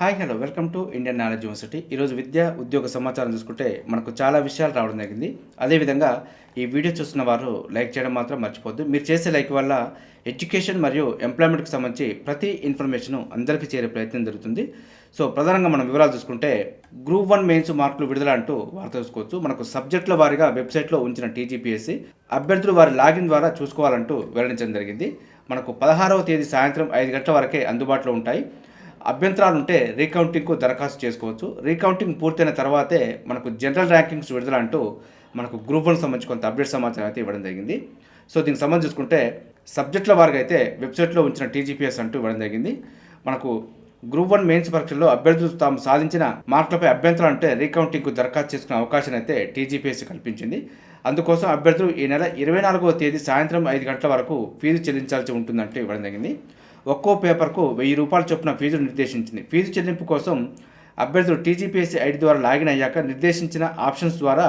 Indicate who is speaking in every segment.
Speaker 1: hi hello welcome to Indian knowledge university ఈరోజు విద్య ఉద్యోగ సమాచారం చూసుకుంటే మనకు చాలా విషయాలు రావడం జరిగింది అదేవిధంగా ఈ వీడియో చూస్తున్న వారు లైక్ చేయడం మాత్రం మర్చిపోద్దు మీరు చేసే లైక్ వల్ల ఎడ్యుకేషన్ మరియు ఎంప్లాయ్మెంట్కి సంబంధించి ప్రతి ఇన్ఫర్మేషను అందరికీ చేరే ప్రయత్నం జరుగుతుంది సో ప్రధానంగా మనం వివరాలు చూసుకుంటే గ్రూప్ వన్ మెయిన్స్ మార్కులు విడుదల అంటూ వార్త చూసుకోవచ్చు మనకు సబ్జెక్టుల వారిగా వెబ్సైట్లో ఉంచిన టీజీపీఎస్సి అభ్యర్థులు వారి లాగిన్ ద్వారా చూసుకోవాలంటూ వెల్లడించడం జరిగింది మనకు పదహారవ తేదీ సాయంత్రం ఐదు గంటల వరకే అందుబాటులో ఉంటాయి అభ్యంతరాలు ఉంటే రీకౌంటింగ్కు దరఖాస్తు చేసుకోవచ్చు రీకౌంటింగ్ పూర్తయిన తర్వాతే మనకు జనరల్ ర్యాంకింగ్స్ విడుదల అంటూ మనకు గ్రూప్ వన్ సంబంధించి కొంత అప్డేట్ సమాచారం అయితే ఇవ్వడం జరిగింది సో దీనికి సంబంధించి చూసుకుంటే సబ్జెక్టుల వారికి అయితే వెబ్సైట్లో ఉంచిన టీజీపీఎస్ అంటూ ఇవ్వడం జరిగింది మనకు గ్రూప్ వన్ మెయిన్స్ పరీక్షల్లో అభ్యర్థులు తాము సాధించిన మార్కులపై అభ్యంతరాలు అంటే రీకౌంటింగ్కు దరఖాస్తు చేసుకునే అవకాశం అయితే టీజీపీఎస్ కల్పించింది అందుకోసం అభ్యర్థులు ఈ నెల ఇరవై నాలుగవ తేదీ సాయంత్రం ఐదు గంటల వరకు ఫీజు చెల్లించాల్సి ఉంటుందంటూ ఇవ్వడం జరిగింది ఒక్కో పేపర్కు వెయ్యి రూపాయల చొప్పున ఫీజు నిర్దేశించింది ఫీజు చెల్లింపు కోసం అభ్యర్థులు టీజీపీఎస్సీ ఐడి ద్వారా లాగిన్ అయ్యాక నిర్దేశించిన ఆప్షన్స్ ద్వారా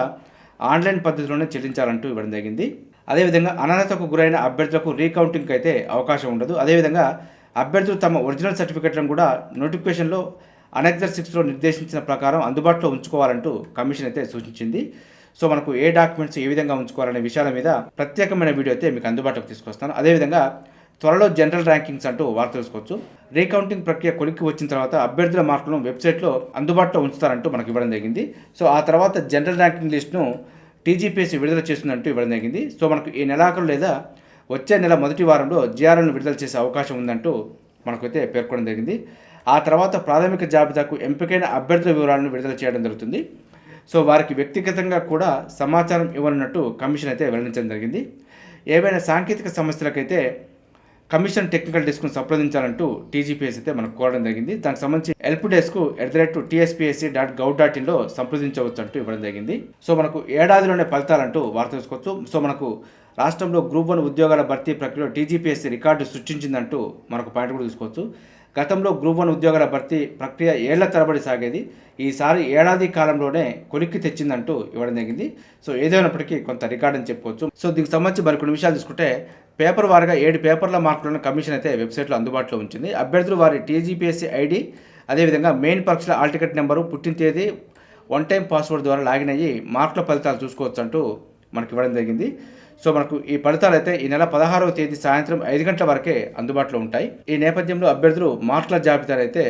Speaker 1: ఆన్లైన్ పద్ధతిలోనే చెల్లించాలంటూ ఇవ్వడం జరిగింది అదేవిధంగా అనర్హతకు గురైన అభ్యర్థులకు రీకౌంటింగ్కి అయితే అవకాశం ఉండదు అదేవిధంగా అభ్యర్థులు తమ ఒరిజినల్ సర్టిఫికెట్లను కూడా నోటిఫికేషన్లో అనెక్జర్ సిక్స్లో నిర్దేశించిన ప్రకారం అందుబాటులో ఉంచుకోవాలంటూ కమిషన్ అయితే సూచించింది సో మనకు ఏ డాక్యుమెంట్స్ ఏ విధంగా ఉంచుకోవాలనే విషయాల మీద ప్రత్యేకమైన వీడియో అయితే మీకు అందుబాటులోకి తీసుకొస్తాను అదేవిధంగా త్వరలో జనరల్ ర్యాంకింగ్స్ అంటూ వార్త తెలుసుకోవచ్చు రీకౌంటింగ్ ప్రక్రియ కొలిక్కి వచ్చిన తర్వాత అభ్యర్థుల మార్కులను వెబ్సైట్లో అందుబాటులో ఉంచుతారంటూ మనకు ఇవ్వడం జరిగింది సో ఆ తర్వాత జనరల్ ర్యాంకింగ్ లిస్ట్ను టీజీపీఎస్సీ విడుదల చేస్తుందంటూ ఇవ్వడం జరిగింది సో మనకు ఈ నెలాఖరు లేదా వచ్చే నెల మొదటి వారంలో జీఆర్ఎల్ను విడుదల చేసే అవకాశం ఉందంటూ మనకైతే పేర్కొనడం జరిగింది ఆ తర్వాత ప్రాథమిక జాబితాకు ఎంపికైన అభ్యర్థుల వివరాలను విడుదల చేయడం జరుగుతుంది సో వారికి వ్యక్తిగతంగా కూడా సమాచారం ఇవ్వనున్నట్టు కమిషన్ అయితే వెల్లడించడం జరిగింది ఏవైనా సాంకేతిక సమస్యలకైతే కమిషన్ టెక్నికల్ డెస్క్ను సంప్రదించాలంటూ టీజీపీఎస్ అయితే మనకు కోరడం జరిగింది దానికి సంబంధించి help desk at the rate TSPSC dot gov dot ఇన్లో సంప్రదించవచ్చు అంటూ ఇవ్వడం జరిగింది సో మనకు ఏడాదిలోనే ఫలితాలంటూ వార్త తెలుసుకోవచ్చు సో మనకు రాష్ట్రంలో గ్రూప్ వన్ ఉద్యోగాల భర్తీ ప్రక్రియలో టీజీపీఎస్సీ రికార్డు సృష్టించిందంటూ మనకు పాయింట్ కూడా తీసుకోవచ్చు గతంలో గ్రూప్ వన్ ఉద్యోగాల భర్తీ ప్రక్రియ ఏళ్ల తరబడి సాగేది ఈసారి ఏడాది కాలంలోనే కొలిక్కి తెచ్చిందంటూ ఇవ్వడం జరిగింది సో ఏదైనప్పటికీ కొంత రికార్డు అని చెప్పుకోవచ్చు సో దీనికి సంబంధించి మరికొన్ని విషయాలు తీసుకుంటే పేపర్ వారిగా ఏడు పేపర్ల మార్కులను కమిషన్ అయితే వెబ్సైట్లో అందుబాటులో ఉంచింది అభ్యర్థులు వారి టీజీపీఎస్సీ ఐడి అదేవిధంగా మెయిన్ పరీక్షల ఆల్ టికెట్ నెంబరు పుట్టిన తేదీ వన్ టైం పాస్వర్డ్ ద్వారా లాగిన్ అయ్యి మార్కుల ఫలితాలు చూసుకోవచ్చు అంటూ మనకి ఇవ్వడం జరిగింది సో మనకు ఈ ఫలితాలు అయితే ఈ నెల పదహారవ తేదీ సాయంత్రం ఐదు గంటల వరకే అందుబాటులో ఉంటాయి ఈ నేపథ్యంలో అభ్యర్థులు మార్కుల జాబితాలు అయితే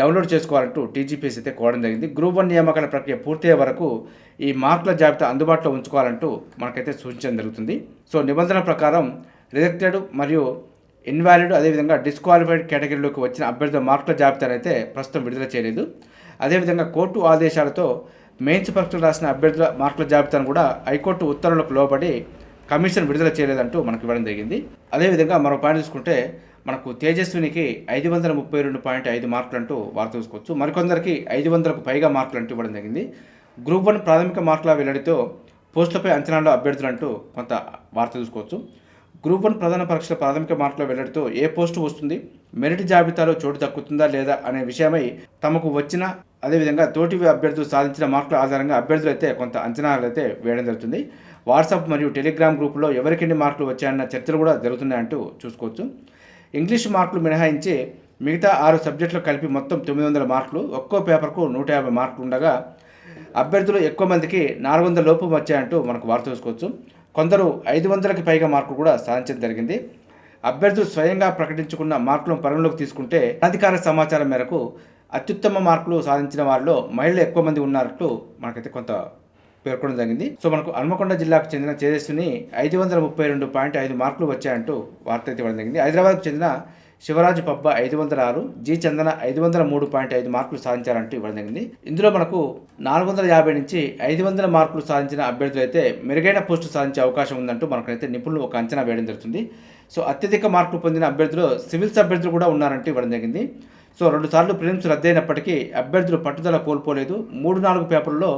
Speaker 1: డౌన్లోడ్ చేసుకోవాలంటూ టీజీపీఎస్ అయితే కోరడం జరిగింది గ్రూప్ వన్ నియామకాల ప్రక్రియ పూర్తయ్యే వరకు ఈ మార్కుల జాబితా అందుబాటులో ఉంచుకోవాలంటూ మనకైతే సూచించడం జరుగుతుంది సో నిబంధన ప్రకారం రిజెక్టెడ్ మరియు ఇన్వాలిడ్ అదేవిధంగా డిస్క్వాలిఫైడ్ కేటగిరీలోకి వచ్చిన అభ్యర్థుల మార్కుల అయితే ప్రస్తుతం విడుదల చేయలేదు అదేవిధంగా కోర్టు ఆదేశాలతో మెయిన్స్ పరీక్షలు రాసిన అభ్యర్థుల మార్కుల జాబితాను కూడా హైకోర్టు ఉత్తర్వులకు లోబడి కమిషన్ విడుదల చేయలేదంటూ మనకు ఇవ్వడం జరిగింది అదేవిధంగా మనం పాయింట్ చూసుకుంటే మనకు తేజస్వినికి ఐదు వందల ముప్పై రెండు పాయింట్ ఐదు మార్కులంటూ వార్త చూసుకోవచ్చు మరికొందరికి ఐదు వందలకు పైగా మార్కులంటూ ఇవ్వడం జరిగింది గ్రూప్ వన్ ప్రాథమిక మార్కుల వెల్లడితో పోస్టులపై అంచనాల్లో అభ్యర్థులంటూ కొంత వార్త చూసుకోవచ్చు గ్రూప్ వన్ ప్రధాన పరీక్షల ప్రాథమిక మార్కులో వెల్లడితో ఏ పోస్టు వస్తుంది మెరిట్ జాబితాలో చోటు దక్కుతుందా లేదా అనే విషయమై తమకు వచ్చిన అదేవిధంగా తోటి అభ్యర్థులు సాధించిన మార్కుల ఆధారంగా అభ్యర్థులు అయితే కొంత అంచనాలు అయితే వేయడం జరుగుతుంది వాట్సాప్ మరియు టెలిగ్రామ్ గ్రూపులో ఎవరికెన్ని మార్కులు వచ్చాయన్న చర్చలు కూడా జరుగుతున్నాయంటూ చూసుకోవచ్చు ఇంగ్లీష్ మార్కులు మినహాయించి మిగతా ఆరు సబ్జెక్టులు కలిపి మొత్తం తొమ్మిది వందల మార్కులు ఒక్కో పేపర్కు నూట యాభై మార్కులు ఉండగా అభ్యర్థులు ఎక్కువ మందికి నాలుగు వందల లోపు వచ్చాయంటూ మనకు వార్త చూసుకోవచ్చు కొందరు ఐదు వందలకు పైగా మార్కులు కూడా సాధించడం జరిగింది అభ్యర్థులు స్వయంగా ప్రకటించుకున్న మార్కులను పరిగణలోకి తీసుకుంటే అధికార సమాచారం మేరకు అత్యుత్తమ మార్కులు సాధించిన వారిలో మహిళలు ఎక్కువ మంది ఉన్నట్లు మనకైతే కొంత పేర్కొనడం జరిగింది సో మనకు హన్మకొండ జిల్లాకు చెందిన తేజస్విని ఐదు వందల ముప్పై రెండు పాయింట్ ఐదు మార్కులు వచ్చాయంటూ వార్త అయితే ఇవ్వడం జరిగింది హైదరాబాద్కు చెందిన శివరాజు పబ్బ ఐదు వందల ఆరు జి చందన ఐదు వందల మూడు పాయింట్ ఐదు మార్కులు సాధించారంటూ ఇవ్వడం జరిగింది ఇందులో మనకు నాలుగు వందల యాభై నుంచి ఐదు వందల మార్కులు సాధించిన అభ్యర్థులు అయితే మెరుగైన పోస్టు సాధించే అవకాశం ఉందంటూ మనకైతే నిపుణులు ఒక అంచనా వేయడం జరుగుతుంది సో అత్యధిక మార్కులు పొందిన అభ్యర్థులు సివిల్స్ అభ్యర్థులు కూడా ఉన్నారంటూ ఇవ్వడం జరిగింది సో రెండు సార్లు ప్రిలిమ్స్ రద్దయినప్పటికీ అభ్యర్థులు పట్టుదల కోల్పోలేదు మూడు నాలుగు పేపర్లో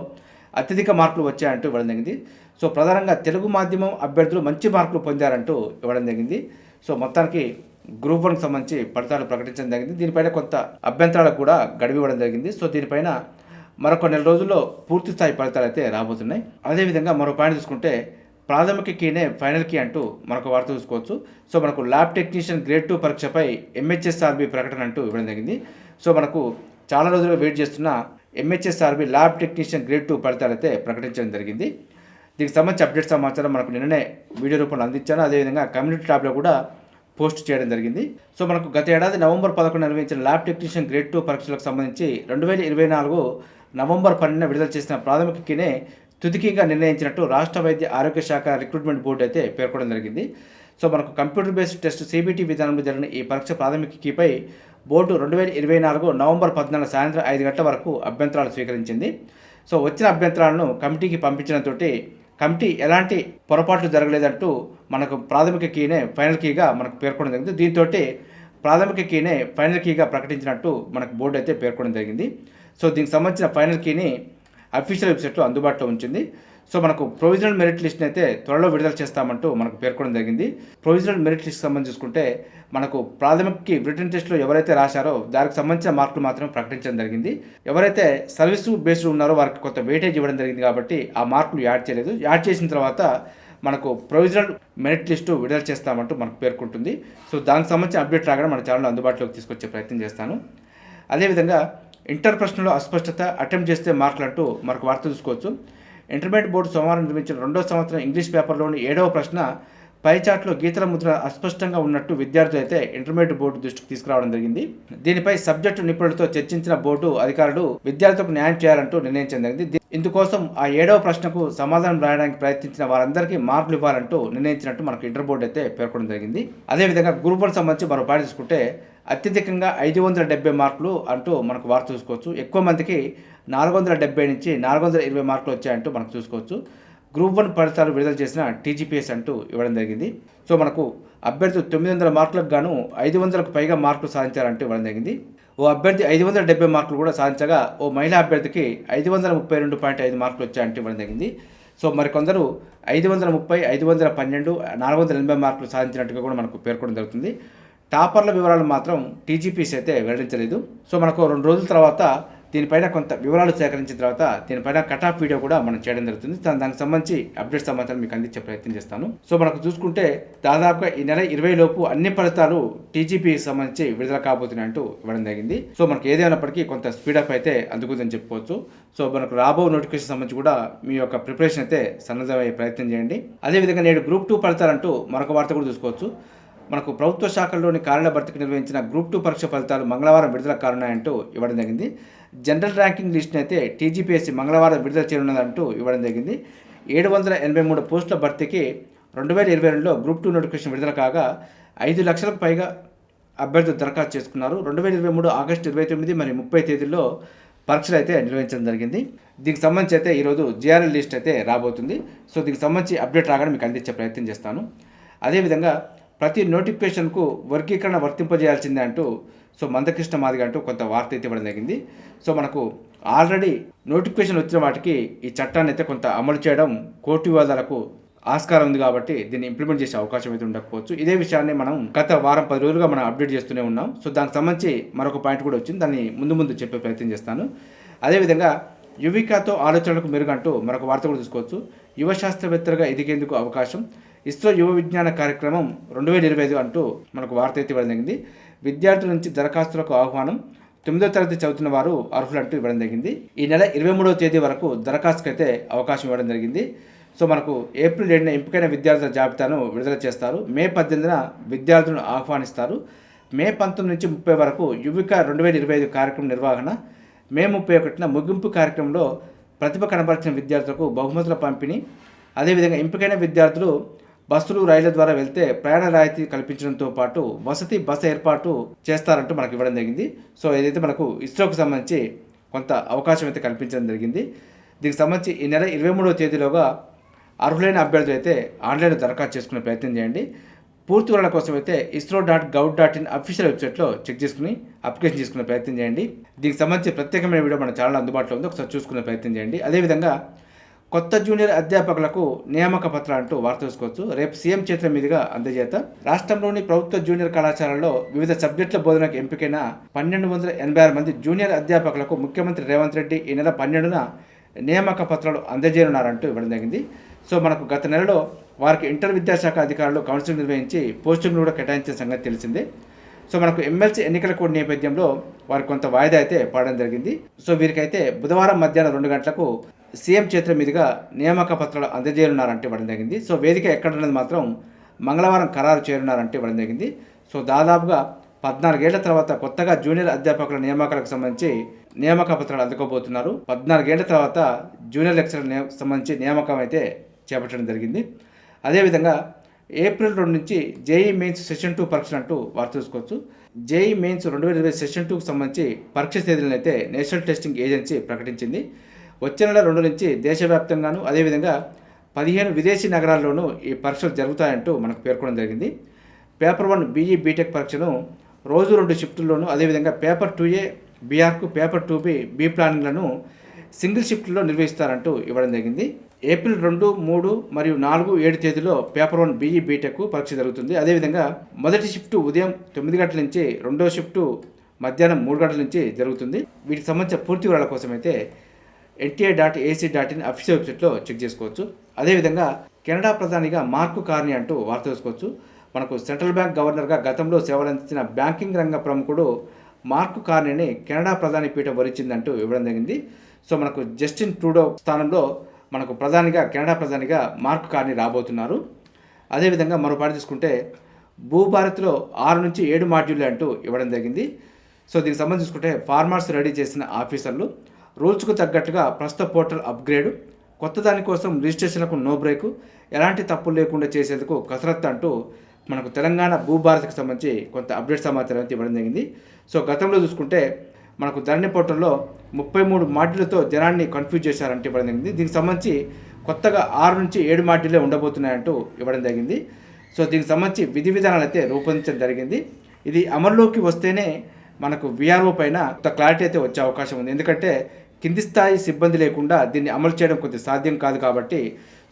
Speaker 1: అత్యధిక మార్కులు వచ్చాయంటూ ఇవ్వడం జరిగింది సో ప్రధానంగా తెలుగు మాధ్యమం అభ్యర్థులు మంచి మార్కులు పొందారంటూ ఇవ్వడం జరిగింది సో మొత్తానికి గ్రూప్ వన్కి సంబంధించి ఫలితాలు ప్రకటించడం జరిగింది దీనిపైన కొంత అభ్యంతరాలకు కూడా గడువు ఇవ్వడం జరిగింది సో దీనిపైన మరొక నెల రోజుల్లో పూర్తి స్థాయి ఫలితాలు అయితే రాబోతున్నాయి అదేవిధంగా మరో పాయింట్ చూసుకుంటే ప్రాథమిక కీనే ఫైనల్ కీ అంటూ మరొక వార్త చూసుకోవచ్చు సో మనకు ల్యాబ్ టెక్నీషియన్ గ్రేడ్ టూ పరీక్షపై ఎంహెచ్ఎస్ఆర్బి ప్రకటన అంటూ ఇవ్వడం జరిగింది సో మనకు చాలా రోజులు వెయిట్ చేస్తున్న MHSRB lab technician grade two ఫలితాలు అయితే ప్రకటించడం జరిగింది దీనికి సంబంధించి అప్డేట్ సమాచారం మనకు నిన్ననే వీడియో రూపంలో అందించాను అదేవిధంగా కమ్యూనిటీ ట్యాబ్లో కూడా పోస్ట్ చేయడం జరిగింది సో మనకు గత ఏడాది నవంబర్ పదకొండు నిర్వహించిన ల్యాబ్ టెక్నీషియన్ గ్రేడ్ టూ పరీక్షలకు సంబంధించి రెండు వేల ఇరవై నాలుగు నవంబర్ పన్నెండున విడుదల చేసిన ప్రాథమికకినే తుదికీగా నిర్ణయించినట్టు రాష్ట్ర వైద్య ఆరోగ్య శాఖ రిక్రూట్మెంట్ బోర్డు అయితే పేర్కొనడం జరిగింది సో మనకు కంప్యూటర్ బేస్డ్ టెస్ట్ సీబీటీ విధానంలో జరిగిన ఈ పరీక్ష ప్రాథమిక కీపై బోర్డు రెండు వేల ఇరవై నాలుగు నవంబర్ పద్నాలుగు సాయంత్రం ఐదు గంటల వరకు అభ్యంతరాలు స్వీకరించింది సో వచ్చిన అభ్యంతరాలను కమిటీకి పంపించడంతో కమిటీ ఎలాంటి పొరపాట్లు జరగలేదంటూ మనకు ప్రాథమిక కీనే ఫైనల్ కీగా మనకు పేర్కొనడం జరిగింది దీంతో ప్రాథమిక కీనే ఫైనల్ కీగా ప్రకటించినట్టు మనకు బోర్డు అయితే పేర్కొనడం జరిగింది సో దీనికి సంబంధించిన ఫైనల్ కీని అఫీషియల్ వెబ్సైట్లో అందుబాటులో ఉంచింది సో మనకు ప్రొవిజనల్ మెరిట్ లిస్ట్ని అయితే త్వరలో విడుదల చేస్తామంటూ మనకు పేర్కొనడం జరిగింది ప్రొవిజనల్ మెరిట్ లిస్ట్ సంబంధించుకుంటే మనకు ప్రాథమిక రిటర్న్ టెస్ట్లో ఎవరైతే రాశారో దానికి సంబంధించిన మార్కులు మాత్రం ప్రకటించడం జరిగింది ఎవరైతే సర్వీస్ బేస్డ్ ఉన్నారో వారికి కొంత వెయిటేజ్ ఇవ్వడం జరిగింది కాబట్టి ఆ మార్కులు యాడ్ చేయలేదు యాడ్ చేసిన తర్వాత మనకు ప్రొవిజనల్ మెరిట్ లిస్టు విడుదల చేస్తామంటూ మనకు పేర్కొంటుంది సో దానికి సంబంధించిన అప్డేట్ రాగానే మన ఛానల్ అందుబాటులోకి తీసుకొచ్చే ప్రయత్నం చేస్తాను అదేవిధంగా ఇంటర్ ప్రశ్నలో అస్పష్టత అటెంప్ట్ చేస్తే మార్కులు అంటూ మనకు వార్త చూసుకోవచ్చు ఇంటర్మీడియట్ బోర్డు సోమవారం నిర్మించిన రెండో సంవత్సరం ఇంగ్లీష్ పేపర్లోని ఏడవ ప్రశ్న పై చాట్లో గీతల ముద్ర అస్పష్టంగా ఉన్నట్టు విద్యార్థులు అయితే ఇంటర్మీడియట్ బోర్డు దృష్టికి తీసుకురావడం జరిగింది దీనిపై సబ్జెక్టు నిపుణులతో చర్చించిన బోర్డు అధికారులు విద్యార్థులకు న్యాయం చేయాలంటూ నిర్ణయించడం జరిగింది ఇందుకోసం ఆ ఏడవ ప్రశ్నకు సమాధానం రాయడానికి ప్రయత్నించిన వారందరికీ మార్కులు ఇవ్వాలంటూ నిర్ణయించినట్టు మనకు ఇంటర్ బోర్డు అయితే పేర్కొనడం జరిగింది అదేవిధంగా గురువులకు సంబంధించి మరో పాట తీసుకుంటే అత్యధికంగా ఐదు వందల డెబ్బై మార్కులు అంటూ మనకు వార్త చూసుకోవచ్చు ఎక్కువ మందికి నాలుగు వందల డెబ్బై నుంచి నాలుగు వందల ఇరవై మార్కులు వచ్చాయంటూ మనకు చూసుకోవచ్చు గ్రూప్ వన్ ఫలితాలు విడుదల చేసిన టీజీపీఎస్ అంటూ ఇవ్వడం జరిగింది సో మనకు అభ్యర్థి తొమ్మిది వందల మార్కులకు గాను ఐదు వందలకు పైగా మార్కులు సాధించారంటూ ఇవ్వడం జరిగింది ఓ అభ్యర్థి ఐదు వందల డెబ్బై మార్కులు కూడా సాధించగా ఓ మహిళా అభ్యర్థికి ఐదు వందల ముప్పై రెండు పాయింట్ ఐదు మార్కులు వచ్చాయంటూ ఇవ్వడం జరిగింది సో మరికొందరు ఐదు వందల ముప్పై ఐదు వందల పన్నెండు నాలుగు వందల ఎనభై మార్కులు సాధించినట్టుగా కూడా మనకు పేర్కొనడం జరుగుతుంది టాపర్ల వివరాలు మాత్రం టీజీపీస్ అయితే వెల్లడించలేదు సో మనకు రెండు రోజుల తర్వాత దీనిపైన కొంత వివరాలు సేకరించిన తర్వాత దీనిపైన కట్ ఆఫ్ వీడియో కూడా మనం చేయడం జరుగుతుంది దానికి సంబంధించి అప్డేట్ సమాచారం మీకు అందించే ప్రయత్నం చేస్తాను సో మనకు చూసుకుంటే దాదాపుగా ఈ నెల ఇరవై లోపు అన్ని ఫలితాలు టీజీపీకి సంబంధించి విడుదల కాబోతున్నాయి అంటూ ఇవ్వడం జరిగింది సో మనకు ఏదైనప్పటికీ కొంత స్పీడప్ అయితే అందుకుందని చెప్పుకోవచ్చు సో మనకు రాబో నోటిఫికేషన్ సంబంధించి కూడా మీ యొక్క ప్రిపరేషన్ అయితే సన్నద్ధమయ్యే ప్రయత్నం చేయండి అదేవిధంగా నేడు గ్రూప్ టూ అంటూ మరొక వార్త కూడా చూసుకోవచ్చు మనకు ప్రభుత్వ శాఖల్లోని కార్యాల భర్తీకి నిర్వహించిన గ్రూప్ టూ పరీక్ష ఫలితాలు మంగళవారం విడుదల కానున్నాయంటూ ఇవ్వడం జరిగింది జనరల్ ర్యాంకింగ్ లిస్ట్ని అయితే టీజీపీఎస్సీ మంగళవారం విడుదల చేయనున్నదంటూ ఇవ్వడం జరిగింది ఏడు వందల ఎనభై మూడు పోస్టుల భర్తీకి రెండు వేల ఇరవై రెండులో గ్రూప్ టూ నోటిఫికేషన్ విడుదల కాగా ఐదు లక్షలకు పైగా అభ్యర్థులు దరఖాస్తు చేసుకున్నారు రెండు వేల ఇరవై మూడు ఆగస్టు ఇరవై తొమ్మిది మరియు ముప్పై తేదీల్లో పరీక్షలు అయితే నిర్వహించడం జరిగింది దీనికి సంబంధించి అయితే ఈరోజు జిఆర్ఎల్ లిస్ట్ అయితే రాబోతుంది సో దీనికి సంబంధించి అప్డేట్ రాగానే మీకు అందించే ప్రయత్నం చేస్తాను అదేవిధంగా ప్రతి నోటిఫికేషన్కు వర్గీకరణ వర్తింపజేయాల్సిందే అంటూ సో మందకృష్ణ మాదిగా అంటూ కొంత వార్త అయితే ఇవ్వడం జరిగింది సో మనకు ఆల్రెడీ నోటిఫికేషన్ వచ్చిన వాటికి ఈ చట్టాన్ని అయితే కొంత అమలు చేయడం కోర్టు వివాదాలకు ఆస్కారం ఉంది కాబట్టి దీన్ని ఇంప్లిమెంట్ చేసే అవకాశం అయితే ఉండకపోవచ్చు ఇదే విషయాన్ని మనం గత వారం పది రోజులుగా మనం అప్డేట్ చేస్తూనే ఉన్నాం సో దానికి సంబంధించి మరొక పాయింట్ కూడా వచ్చింది దాన్ని ముందు ముందు చెప్పే ప్రయత్నం చేస్తాను అదేవిధంగా యువికాతో ఆలోచనలకు మెరుగంటూ మరొక వార్త కూడా తీసుకోవచ్చు యువ శాస్త్రవేత్తలుగా ఎదిగేందుకు అవకాశం ఇస్రో యువ విజ్ఞాన కార్యక్రమం రెండు వేల ఇరవై ఐదు అంటూ మనకు వార్త అయితే ఇవ్వడం జరిగింది విద్యార్థుల నుంచి దరఖాస్తులకు ఆహ్వానం తొమ్మిదో తరగతి చదువుతున్న వారు అర్హులంటూ ఇవ్వడం జరిగింది ఈ నెల ఇరవై మూడవ తేదీ వరకు దరఖాస్తుకు అయితే అవకాశం ఇవ్వడం జరిగింది సో మనకు ఏప్రిల్ ఏడున ఎంపికైన విద్యార్థుల జాబితాను విడుదల చేస్తారు మే పద్దెనిమిదిన విద్యార్థులను ఆహ్వానిస్తారు మే పంతొమ్మిది నుంచి ముప్పై వరకు యువిక రెండు వేల ఇరవై ఐదు కార్యక్రమం నిర్వహణ మే ముప్పై ఒకటిన ముగింపు కార్యక్రమంలో ప్రతిభ కనబరిచిన విద్యార్థులకు బహుమతుల పంపిణీ అదేవిధంగా ఎంపికైన విద్యార్థులు బస్సులు రైళ్ల ద్వారా వెళ్తే ప్రయాణ రాయితీ కల్పించడంతో పాటు వసతి బస్సు ఏర్పాటు చేస్తారంటూ మనకు ఇవ్వడం జరిగింది సో ఏదైతే మనకు ఇస్రోకు సంబంధించి కొంత అవకాశం అయితే కల్పించడం జరిగింది దీనికి సంబంధించి ఈ నెల ఇరవై మూడవ తేదీలోగా అర్హులైన అభ్యర్థులు అయితే ఆన్లైన్లో దరఖాస్తు చేసుకునే ప్రయత్నం చేయండి పూర్తి వరణ కోసం అయితే ISRO dot gov dot in official వెబ్సైట్లో చెక్ చేసుకుని అప్లికేషన్ చేసుకునే ప్రయత్నం చేయండి దీనికి సంబంధించి ప్రత్యేకమైన వీడియో మన ఛానల్ అందుబాటులో ఉంది ఒకసారి చూసుకునే ప్రయత్నం చేయండి అదేవిధంగా కొత్త జూనియర్ అధ్యాపకులకు నియామక పత్రాలు అంటూ వార్త చూసుకోవచ్చు రేపు సీఎం చేతుల మీదుగా అందజేత రాష్ట్రంలోని ప్రభుత్వ జూనియర్ కళాశాలలో వివిధ సబ్జెక్టుల బోధనకు ఎంపికైన పన్నెండు వందల ఎనభై ఆరు మంది జూనియర్ అధ్యాపకులకు ముఖ్యమంత్రి రేవంత్ రెడ్డి ఈ నెల పన్నెండున నియామక పత్రాలు అందజేయనున్నారంటూ ఇవ్వడం జరిగింది సో మనకు గత నెలలో వారికి ఇంటర్ విద్యాశాఖ అధికారులు కౌన్సిలింగ్ నిర్వహించి పోస్టింగ్లు కూడా కేటాయించిన సంగతి తెలిసిందే సో మనకు ఎమ్మెల్సీ ఎన్నికల కూడా నేపథ్యంలో వారు కొంత వాయిదా అయితే పడడం జరిగింది సో వీరికైతే బుధవారం మధ్యాహ్నం రెండు గంటలకు సీఎం చేతుల మీదుగా నియామక పత్రాలు అందజేయనున్నారంటే ఇవ్వడం జరిగింది సో వేదిక ఎక్కడన్నది మాత్రం మంగళవారం ఖరారు చేరున్నారంటే ఇవ్వడం జరిగింది సో దాదాపుగా పద్నాలుగేళ్ల తర్వాత కొత్తగా జూనియర్ అధ్యాపకుల నియామకాలకు సంబంధించి నియామక పత్రాలు అందుకోబోతున్నారు పద్నాలుగేళ్ల తర్వాత జూనియర్ లెక్చరర్ సంబంధించి నియామకం అయితే చేపట్టడం జరిగింది అదేవిధంగా ఏప్రిల్ రెండు నుంచి జేఈ మెయిన్స్ సెషన్ టూ పరీక్షలు అంటూ వారు చూసుకోవచ్చు జేఈ మెయిన్స్ రెండు వేల ఇరవై సెషన్ టూకి సంబంధించి పరీక్ష తేదీలను అయితే నేషనల్ టెస్టింగ్ ఏజెన్సీ ప్రకటించింది వచ్చే నెల రెండు నుంచి దేశవ్యాప్తంగాను అదేవిధంగా పదిహేను విదేశీ నగరాల్లోనూ ఈ పరీక్షలు జరుగుతాయంటూ మనకు పేర్కొనడం జరిగింది పేపర్ వన్ బీఈ బీటెక్ పరీక్షను రోజు రెండు షిఫ్టుల్లోనూ అదేవిధంగా పేపర్ టూ ఏ బీఆర్కు పేపర్ టూ బి బీ ప్లానింగ్లను సింగిల్ షిఫ్ట్లో నిర్వహిస్తారంటూ ఇవ్వడం జరిగింది ఏప్రిల్ రెండు మూడు మరియు నాలుగు ఏడు తేదీలో పేపర్ వన్ బీఈ బీటెక్ పరీక్ష జరుగుతుంది అదేవిధంగా మొదటి షిఫ్ట్ ఉదయం తొమ్మిది గంటల నుంచి రెండో షిఫ్ట్ మధ్యాహ్నం మూడు గంటల నుంచి జరుగుతుంది వీటికి సంబంధించిన పూర్తి వివరాల కోసం అయితే NTA dot AC dot in official వెబ్సైట్లో చెక్ చేసుకోవచ్చు అదేవిధంగా కెనడా ప్రధానిగా మార్కు కార్ని అంటూ వార్త తెలుసుకోవచ్చు మనకు సెంట్రల్ బ్యాంక్ గవర్నర్గా గతంలో సేవలందించిన బ్యాంకింగ్ రంగ ప్రముఖుడు మార్కు కార్నీని కెనడా ప్రధాని పీఠం వరించిందంటూ ఇవ్వడం జరిగింది సో మనకు జస్టిన్ ట్రూడో స్థానంలో మనకు ప్రధానిగా కెనడా ప్రధానిగా మార్క్ కార్ని రాబోతున్నారు అదేవిధంగా మరో పాట తీసుకుంటే భూభారత్లో ఆరు నుంచి ఏడు మాడ్యూల్ అంటూ ఇవ్వడం జరిగింది సో దీనికి సంబంధించి చూసుకుంటే ఫార్మర్స్ రెడీ చేసిన ఆఫీసర్లు రూల్స్కు తగ్గట్టుగా ప్రస్తుత పోర్టల్ అప్గ్రేడ్ కొత్త దానికోసం రిజిస్ట్రేషన్లకు నో బ్రేక్ ఎలాంటి తప్పులు లేకుండా చేసేందుకు కసరత్తు అంటూ మనకు తెలంగాణ భూభారత్కి సంబంధించి కొంత అప్డేట్ సమాచారం ఇవ్వడం జరిగింది సో గతంలో చూసుకుంటే మనకు ధరణి పోర్టల్లో ముప్పై మూడు మాటిలతో జనాన్ని కన్ఫ్యూజ్ చేశారంటే ఇవ్వడం జరిగింది దీనికి సంబంధించి కొత్తగా ఆరు నుంచి ఏడు మాటిలే ఉండబోతున్నాయంటూ ఇవ్వడం జరిగింది సో దీనికి సంబంధించి విధి విధానాలు అయితే రూపొందించడం జరిగింది ఇది అమల్లోకి వస్తేనే మనకు విఆర్ఓ పైన కొంత క్లారిటీ అయితే వచ్చే అవకాశం ఉంది ఎందుకంటే కింది స్థాయి సిబ్బంది లేకుండా దీన్ని అమలు చేయడం కొంత సాధ్యం కాదు కాబట్టి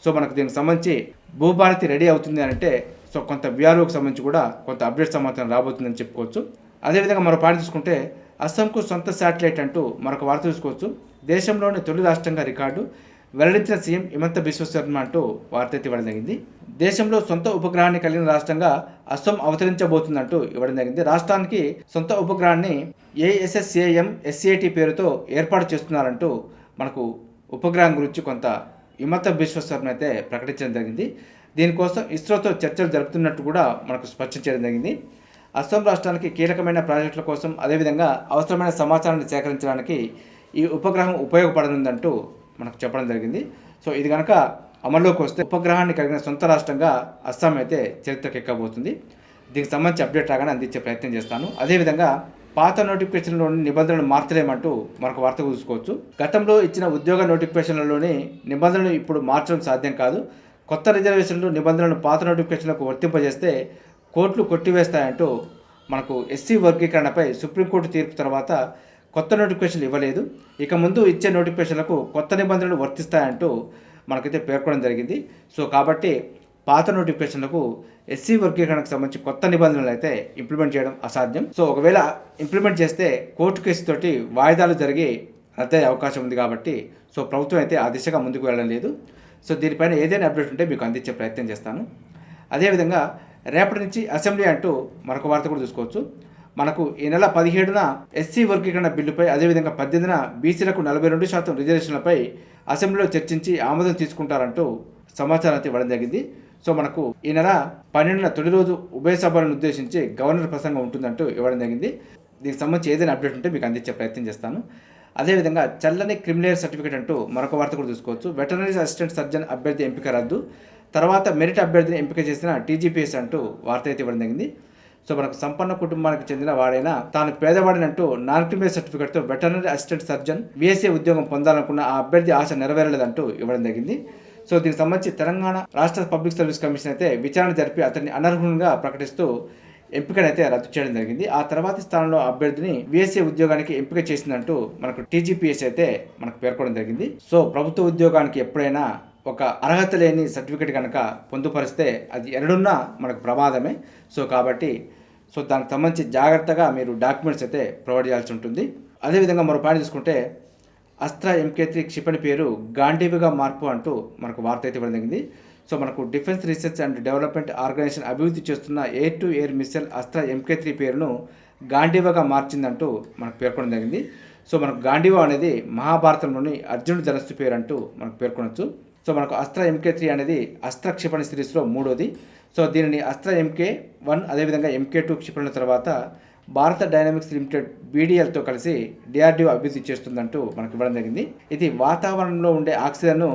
Speaker 1: సో మనకు దీనికి సంబంధించి భూభారతి రెడీ అవుతుంది అని అంటే సో కొంత విఆర్ఓకి సంబంధించి కూడా కొంత అప్డేట్ సమాచారం రాబోతుందని చెప్పుకోవచ్చు అదేవిధంగా మరో పాయింట్ చూసుకుంటే అస్సాంకు సొంత శాటిలైట్ అంటూ మరొక వార్త చూసుకోవచ్చు దేశంలోని తొలి రాష్ట్రంగా రికార్డు వెల్లడించిన సీఎం హిమంత శర్మ అంటూ వార్త అయితే ఇవ్వడం జరిగింది దేశంలో సొంత ఉపగ్రహాన్ని కలిగిన రాష్ట్రంగా అస్సాం అవతరించబోతుందంటూ ఇవ్వడం జరిగింది రాష్ట్రానికి సొంత ఉపగ్రహాన్ని ఏఎస్ఎస్ఏఎం ఎస్ఏటి పేరుతో ఏర్పాటు చేస్తున్నారంటూ మనకు ఉపగ్రహం గురించి కొంత హిమత శర్మ అయితే ప్రకటించడం జరిగింది దీనికోసం ఇస్రోతో చర్చలు జరుపుతున్నట్టు కూడా మనకు స్పష్టం చేయడం జరిగింది అస్సాం రాష్ట్రానికి కీలకమైన ప్రాజెక్టుల కోసం అదేవిధంగా అవసరమైన సమాచారాన్ని సేకరించడానికి ఈ ఉపగ్రహం ఉపయోగపడనుందంటూ మనకు చెప్పడం జరిగింది సో ఇది కనుక అమల్లోకి వస్తే ఉపగ్రహాన్ని కలిగిన సొంత రాష్ట్రంగా అస్సాం అయితే చరిత్రకెక్కబోతుంది దీనికి సంబంధించి అప్డేట్ రాగానే అందించే ప్రయత్నం చేస్తాను అదేవిధంగా పాత నోటిఫికేషన్లోని నిబంధనలు మార్చలేమంటూ మనకు వార్త చూసుకోవచ్చు గతంలో ఇచ్చిన ఉద్యోగ నోటిఫికేషన్లలోని నిబంధనలు ఇప్పుడు మార్చడం సాధ్యం కాదు కొత్త రిజర్వేషన్లు నిబంధనలను పాత నోటిఫికేషన్లకు వర్తింపజేస్తే కోర్టులు కొట్టివేస్తాయంటూ మనకు ఎస్సీ వర్గీకరణపై సుప్రీంకోర్టు తీర్పు తర్వాత కొత్త నోటిఫికేషన్లు ఇవ్వలేదు ఇక ముందు ఇచ్చే నోటిఫికేషన్లకు కొత్త నిబంధనలు వర్తిస్తాయంటూ మనకైతే పేర్కొనడం జరిగింది సో కాబట్టి పాత నోటిఫికేషన్లకు ఎస్సీ వర్గీకరణకు సంబంధించి కొత్త నిబంధనలు అయితే ఇంప్లిమెంట్ చేయడం అసాధ్యం సో ఒకవేళ ఇంప్లిమెంట్ చేస్తే కోర్టు కేసు తోటి వాయిదాలు జరిగి రద్దయ్యే అవకాశం ఉంది కాబట్టి సో ప్రభుత్వం అయితే ఆ దిశగా ముందుకు వెళ్ళడం లేదు సో దీనిపైన ఏదైనా అప్డేట్ ఉంటే మీకు అందించే ప్రయత్నం చేస్తాను అదేవిధంగా రేపటి నుంచి అసెంబ్లీ అంటూ మరొక వార్త కూడా చూసుకోవచ్చు మనకు ఈ నెల పదిహేడున ఎస్సీ వర్గీకరణ బిల్లుపై అదేవిధంగా పద్దెనిమిదిన బీసీలకు నలభై రెండు శాతం రిజర్వేషన్లపై అసెంబ్లీలో చర్చించి ఆమోదం తీసుకుంటారంటూ సమాచారం అయితే ఇవ్వడం జరిగింది సో మనకు ఈ నెల పన్నెండున తొలి రోజు ఉభయ సభలను ఉద్దేశించి గవర్నర్ ప్రసంగం ఉంటుందంటూ ఇవ్వడం జరిగింది దీనికి సంబంధించి ఏదైనా అప్డేట్ ఉంటే మీకు అందించే ప్రయత్నం చేస్తాను అదేవిధంగా చల్లని క్రిమినల్ సర్టిఫికేట్ అంటూ మరొక వార్త కూడా చూసుకోవచ్చు వెటర్నరీ అసిస్టెంట్ సర్జన్ అభ్యర్థి ఎంపిక రద్దు తర్వాత మెరిట్ అభ్యర్థిని ఎంపిక చేసిన టీజీపీఎస్ అంటూ వార్త అయితే ఇవ్వడం జరిగింది సో మనకు సంపన్న కుటుంబానికి చెందిన వాడైనా తాను పేదవాడినంటూ నాన్ క్రిమినల్ సర్టిఫికేట్తో వెటర్నరీ అసిస్టెంట్ సర్జన్ బీఎస్సీ ఉద్యోగం పొందాలనుకున్న ఆ అభ్యర్థి ఆశ నెరవేరలేదంటూ ఇవ్వడం జరిగింది సో దీనికి సంబంధించి తెలంగాణ రాష్ట్ర పబ్లిక్ సర్వీస్ కమిషన్ అయితే విచారణ జరిపి అతన్ని అనర్హుణంగా ప్రకటిస్తూ ఎంపికనైతే రద్దు చేయడం జరిగింది ఆ తర్వాత స్థానంలో అభ్యర్థిని బీఎస్సీ ఉద్యోగానికి ఎంపిక చేసిందంటూ మనకు టీజీపీఎస్ అయితే మనకు పేర్కొనడం జరిగింది సో ప్రభుత్వ ఉద్యోగానికి ఎప్పుడైనా ఒక అర్హత లేని సర్టిఫికేట్ కనుక పొందుపరిస్తే అది ఎరడున్నా మనకు ప్రమాదమే సో కాబట్టి సో దానికి సంబంధించి జాగ్రత్తగా మీరు డాక్యుమెంట్స్ అయితే ప్రొవైడ్ చేయాల్సి ఉంటుంది అదేవిధంగా మరో పాయింట్ తీసుకుంటే అస్త్ర ఎంకే త్రీ క్షిపణి పేరు గాంధీవిగా మార్పు అంటూ మనకు వార్త అయితే ఇవ్వడం జరిగింది సో మనకు defence research and development organisation అభివృద్ధి చేస్తున్న air to air missile Astra MK three పేరును గాంధీవగా మార్చిందంటూ మనకు పేర్కొనడం జరిగింది సో మనకు గాంధీవ అనేది మహాభారతంలోని అర్జునుడు ధనస్సు పేరు అంటూ మనకు పేర్కొనవచ్చు సో మనకు అస్త్ర ఎంకే త్రీ అనేది అస్త్ర క్షిపణి సిరీస్లో మూడోది సో దీనిని అస్త్ర ఎంకే వన్ అదేవిధంగా ఎంకే టూ క్షిపణుల తర్వాత భారత డైనమిక్స్ లిమిటెడ్ బీడీఎల్తో కలిసి డిఆర్డీఓ అభివృద్ధి చేస్తుందంటూ మనకు ఇవ్వడం జరిగింది ఇది వాతావరణంలో ఉండే ఆక్సిజన్ను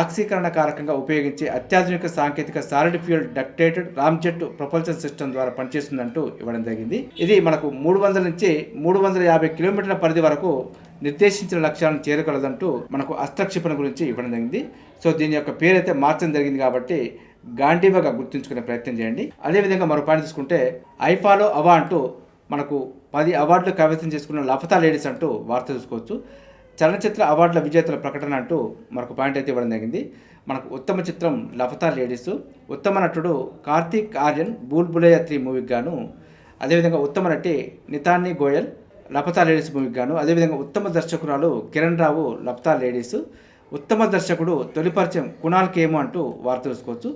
Speaker 1: ఆక్సీకరణ కారకంగా ఉపయోగించి అత్యాధునిక సాంకేతిక solid fuel ducted ramjet propulsion system ద్వారా పనిచేస్తుందంటూ ఇవ్వడం జరిగింది ఇది మనకు మూడు వందల నుంచి మూడు వందల యాభై కిలోమీటర్ల పరిధి వరకు నిర్దేశించిన లక్ష్యాలను చేరగలదంటూ మనకు హస్తక్షేపణ గురించి ఇవ్వడం జరిగింది సో దీని యొక్క పేరైతే మార్చడం జరిగింది కాబట్టి గాంధీబాగా గుర్తుంచుకునే ప్రయత్నం చేయండి అదేవిధంగా మరో పాయింట్ తీసుకుంటే ఐఫాలో అవా అంటూ మనకు పది అవార్డులు కైవసం చేసుకున్న లఫతా లేడీస్ అంటూ వార్త చూసుకోవచ్చు చలనచిత్ర అవార్డుల విజేతల ప్రకటన అంటూ మరొక పాయింట్ అయితే ఇవ్వడం జరిగింది మనకు ఉత్తమ చిత్రం లఫతా లేడీస్ ఉత్తమ నటుడు కార్తీక్ ఆర్యన్ బూల్బులయ త్రీ మూవీకి గాను అదేవిధంగా ఉత్తమ నటి నితాన్ని గోయల్ లపతా లేడీస్ మూవీకి గాను అదేవిధంగా ఉత్తమ దర్శకురాలు కిరణ్ రావు లపతా లేడీస్ ఉత్తమ దర్శకుడు తొలి పరిచయం కుణాల్ కేమో అంటూ వార్త తెలుసుకోవచ్చు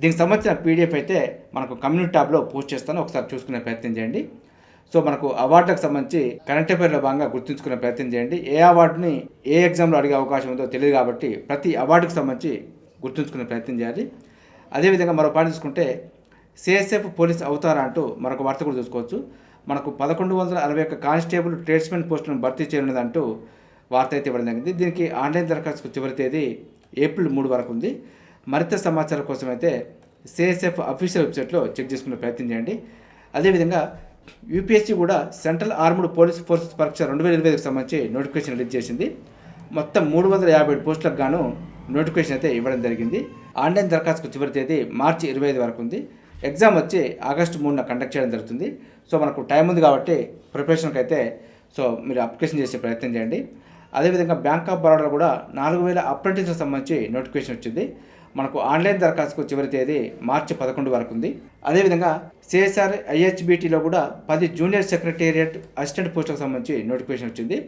Speaker 1: దీనికి సంబంధించిన పీడిఎఫ్ అయితే మనకు కమ్యూనిటీ ట్యాబ్లో పోస్ట్ చేస్తాను ఒకసారి చూసుకునే ప్రయత్నం చేయండి సో మనకు అవార్డులకు సంబంధించి కరెంట్ అఫైర్లో భాగంగా గుర్తుంచుకునే ప్రయత్నం చేయండి ఏ అవార్డుని ఏ ఎగ్జామ్లో అడిగే అవకాశం ఉందో తెలియదు కాబట్టి ప్రతి అవార్డుకు సంబంధించి గుర్తుంచుకునే ప్రయత్నం చేయాలి అదేవిధంగా మరో పాయింట్ చూసుకుంటే సిఎస్ఎఫ్ పోలీస్ అవుతారా అంటూ మరొక వార్త కూడా చూసుకోవచ్చు మనకు పదకొండు వందల అరవై ఒక్క కానిస్టేబుల్ ట్రేడ్స్మెన్ పోస్టును భర్తీ చేయనున్నదంటూ వార్త అయితే ఇవ్వడం జరిగింది దీనికి ఆన్లైన్ దరఖాస్తుకు చివరి తేదీ ఏప్రిల్ మూడు వరకు ఉంది మరింత సమాచారం కోసం అయితే సిఎస్ఎఫ్ అఫీషియల్ వెబ్సైట్లో చెక్ చేసుకునే ప్రయత్నం చేయండి అదేవిధంగా యూపీఎస్సీ కూడా సెంట్రల్ ఆర్మ్డ్ పోలీస్ ఫోర్స్ పరీక్ష రెండు వేల ఇరవై ఐదుకు సంబంధించి నోటిఫికేషన్ రిలీజ్ చేసింది మొత్తం మూడు వందల యాభై ఏడు పోస్టులకు గాను నోటిఫికేషన్ అయితే ఇవ్వడం జరిగింది ఆన్లైన్ దరఖాస్తుకు చివరి తేదీ మార్చి ఇరవై ఐదు వరకు ఉంది ఎగ్జామ్ వచ్చి ఆగస్టు మూడున కండక్ట్ చేయడం జరుగుతుంది సో మనకు టైం ఉంది కాబట్టి ప్రిపరేషన్కి అయితే సో మీరు అప్లికేషన్ చేసే ప్రయత్నం చేయండి అదేవిధంగా బ్యాంక్ ఆఫ్ బరోడా కూడా నాలుగు వేల అప్రెంటిస్కి సంబంధించి నోటిఫికేషన్ వచ్చింది మనకు ఆన్లైన్ దరఖాస్తుకు చివరి తేదీ మార్చి పదకొండు వరకు ఉంది అదేవిధంగా సిఎస్ఆర్ ఐహెచ్బిటీలో కూడా పది జూనియర్ సెక్రటేరియట్ అసిస్టెంట్ పోస్టులకు సంబంధించి నోటిఫికేషన్ వచ్చింది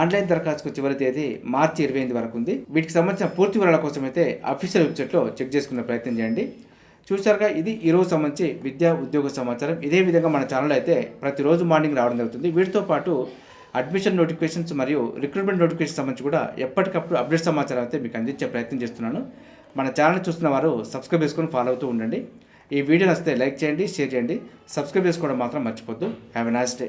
Speaker 1: ఆన్లైన్ దరఖాస్తుకు చివరి తేదీ మార్చి ఇరవై ఎనిమిది వరకు ఉంది వీటికి సంబంధించిన పూర్తి వివరాల కోసం అయితే అఫీషియల్ వెబ్సైట్లో చెక్ చేసుకునే ప్రయత్నం చేయండి చూసారుగా ఇది ఈరోజు సంబంధించి విద్యా ఉద్యోగ సమాచారం ఇదే విధంగా మన ఛానల్ అయితే ప్రతిరోజు మార్నింగ్ రావడం జరుగుతుంది వీటితో పాటు అడ్మిషన్ నోటిఫికేషన్స్ మరియు రిక్రూట్మెంట్ నోటిఫికేషన్ సంబంధించి కూడా ఎప్పటికప్పుడు అప్డేట్ సమాచారం అయితే మీకు అందించే ప్రయత్నం చేస్తున్నాను మన ఛానల్ చూస్తున్న వారు సబ్స్క్రైబ్ చేసుకొని ఫాలో అవుతూ ఉండండి ఈ వీడియో నచ్చితే లైక్ చేయండి షేర్ చేయండి సబ్స్క్రైబ్ చేసుకోవడం మాత్రం మర్చిపోద్దు హ్యావ్ ఎ నైస్ డే